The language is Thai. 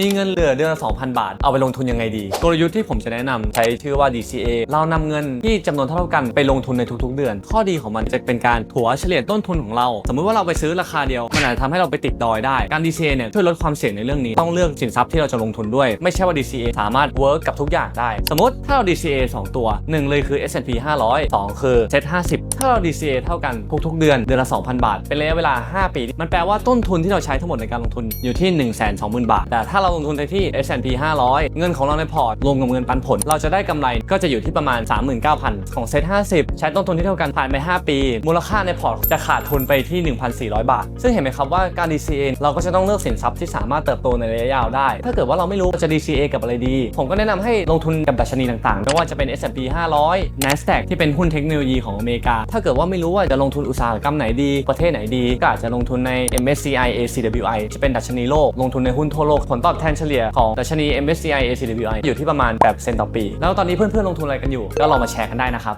มีเงินเหลือเดือนละ2,000 บาท เอาไปลงทุนยังไงดี กลยุทธ์ที่ผมจะแนะนำใช้ชื่อว่า DCA เรานำเงินที่จำนวนเท่ากันไปลงทุนในทุกๆ เดือน ข้อดีของมันจะเป็นการถัวเฉลี่ยต้นทุนของเรา สมมุติว่าเราไปซื้อราคาเดียว มันอาจจะทำให้เราไปติดดอยได้ การ DCA เนี่ยช่วยลดความเสี่ยงในเรื่องนี้ ต้องเลือกสินทรัพย์ที่เราจะลงทุนด้วย ไม่ใช่ว่า DCA สามารถ work กับทุกอย่างได้ สมมติถ้าเรา DCA 2 ตัว 1 เลยคือ S&P 500 2 คือ Set 50 ถ้าเรา DCA เท่ากันทุกๆ เดือนเดือนละ2,000 บาท เป็นระยะเวลา 5 ปี มันแปลว่าต้นทุนที่เราใช้ทั้งหมดในการลงทุนอยู่ที่ 120,000 บาท แต่ถ้าเราลงทุนในที่ S&P 500 เงินของเราในพอร์ตรวมกับเงินปันผล เราจะได้กำไรก็จะอยู่ที่ประมาณ 39,000 ของ Set 50 ใช้ต้นทุนที่เท่ากันผ่านไป 5 ปี มูลค่าในพอร์ตจะขาดทุนไปที่ 1,400 บาท ซึ่งเห็นไหมครับว่าการ DCA เราก็จะต้องเลือกสินทรัพย์ที่สามารถเติบโตในระยะยาวได้ ถ้าเกิดว่าเราไม่รู้จะ DCA กับอะไรดี ผมก็แนะนำให้ลงทุนกับดัชนีต่างๆไม่ว่าจะเป็น S&P 500 NASDAQ ที่เป็นหุ้นเทคโนโลยีของอเมริกา ถ้าเกิดว่าไม่รู้ว่าจะลงทุนอุตสาหกรรมไหนดี ประเทศไหนดี ก็อาจจะลงทุนใน MSCI ACWI จะเป็นดัชนีโลกลงทุนในหุ้นทั่วโลกผลตอบแทนเฉลี่ยของดัชนี MSCI ACWI อยู่ที่ประมาณแบบเซนต์ต่อปี แล้วตอนนี้เพื่อนๆลงทุนอะไรกันอยู่ ก็ลองมาแชร์กันได้นะครับ